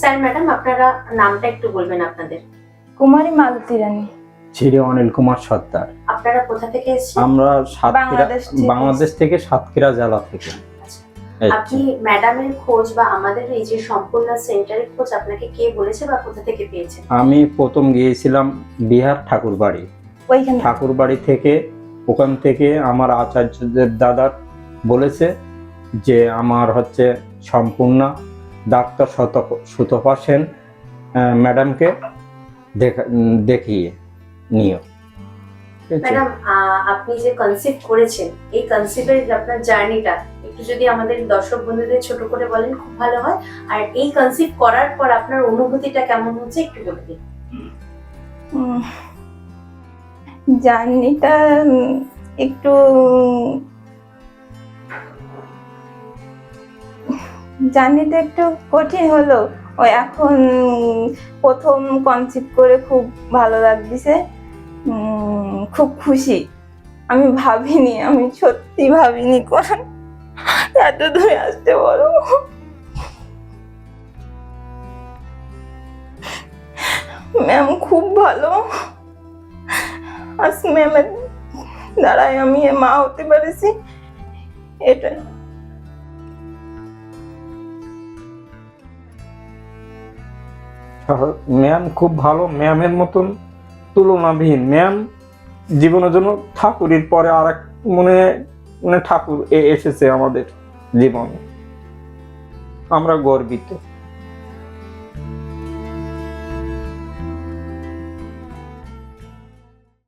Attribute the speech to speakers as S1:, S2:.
S1: Sir madam আপনারা নামটা একটু বলবেন আপনাদের।
S2: কুমারী মালতী রানী।
S3: শ্রী অনিল কুমার সর্দার।
S1: আপনারা কোথা থেকে এসেছেন?
S3: আমরা সাতক্ষীরা
S2: বাংলাদেশ থেকে।
S3: সাতক্ষীরা জেলা থেকে। তো।
S1: আপনি ম্যাডামের খোঁজ বা আমাদের এই যে সম্পূর্ণ সেন্টারের খোঁজ আপনাকে কে বলেছে বা কোথা থেকে পেয়েছেন
S3: আমি প্রথম গিয়েছিলাম বিহার ঠাকুরবাড়ি।
S2: ওইখানে।
S3: ঠাকুরবাড়ি থেকে ওখান থেকে আমার আচার্যদের দাদার বলেছে যে আমার হচ্ছে সম্পূর্ণ ডাক্তার শত সুতপা সেন ম্যাডামকে দেখা উম, দেখিয়ে নিও?
S1: ম্যাডাম আপনি যে কনসিভ করেছেন এই কনসিভের আপনার জার্নিটা একটু যদি আমাদের দর্শক বন্ধুদের ছোট করে বলেন খুব ভালো হয়। আর এই কনসিভ করার পর আপনার অনুভূতিটা কেমন হচ্ছে একটু বলে দিন।
S2: জার্নিটা একটু জার্নিটা একটু কঠিন হলো। ও এখন প্রথম কনসিভ করে খুব ভালো লাগতেছে। উম, খুব খুশি। আমি ভাবিনি আমি সত্যি ভাবিনি কোন এত দূরে আসতে বলো ম্যাম খুব ভালো। আজ ম্যামের দ্বারাই আমি মা হতে পেরেছি। এটা
S3: ম্যাম খুব ভালো, ম্যামের মতন তুলনাবিহীন ম্যাম জীবনের জন্য ঠাকুরের পরে আর এক মনে মানে ঠাকুর এসেছে আমাদের জীবনে। আমরা গর্বিত।